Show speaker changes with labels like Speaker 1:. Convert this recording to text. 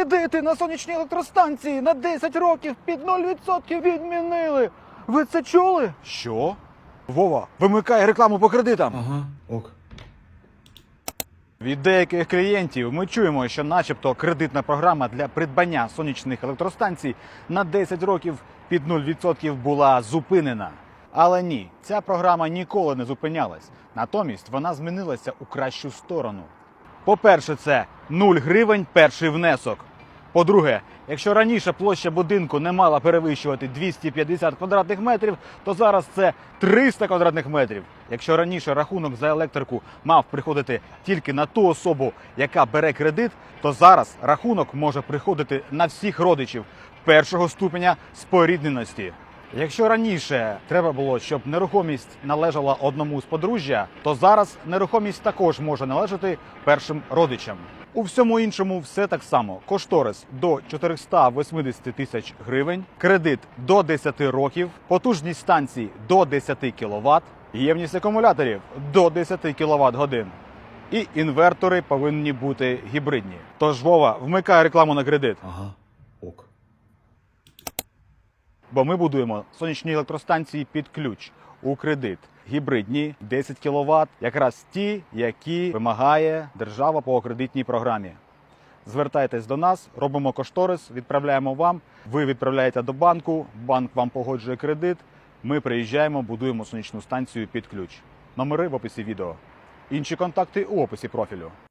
Speaker 1: Кредити на сонячній електростанції на 10 років під 0% відмінили. Ви це чули? Що? Вова, вимикай рекламу по кредитам.
Speaker 2: Ага, ок.
Speaker 1: Від деяких клієнтів ми чуємо, що, начебто, кредитна програма для придбання сонячних електростанцій на 10 років під 0% була зупинена. Але ні, ця програма ніколи не зупинялась. Натомість вона змінилася у кращу сторону. По-перше, це 0 гривень перший внесок. По-друге, якщо раніше площа будинку не мала перевищувати 250 квадратних метрів, то зараз це 300 квадратних метрів. Якщо раніше рахунок за електрику мав приходити тільки на ту особу, яка бере кредит, то зараз рахунок може приходити на всіх родичів першого ступеня спорідненості. Якщо раніше треба було, щоб нерухомість належала одному з подружжя, то зараз нерухомість також може належати першим родичам. У всьому іншому все так само. Кошторис до 480 тисяч гривень, кредит до 10 років, потужність станцій до 10 кВт, ємність акумуляторів до 10 кВт годин. І інвертори повинні бути гібридні. Тож Вова, вмикай рекламу на кредит.
Speaker 2: Ага.
Speaker 1: Бо ми будуємо сонячні електростанції під ключ у кредит. Гібридні 10 кВт, якраз ті, які вимагає держава по кредитній програмі. Звертайтесь до нас, робимо кошторис, відправляємо вам. Ви відправляєте до банку, банк вам погоджує кредит. Ми приїжджаємо, будуємо сонячну станцію під ключ. Номери в описі відео. Інші контакти у описі профілю.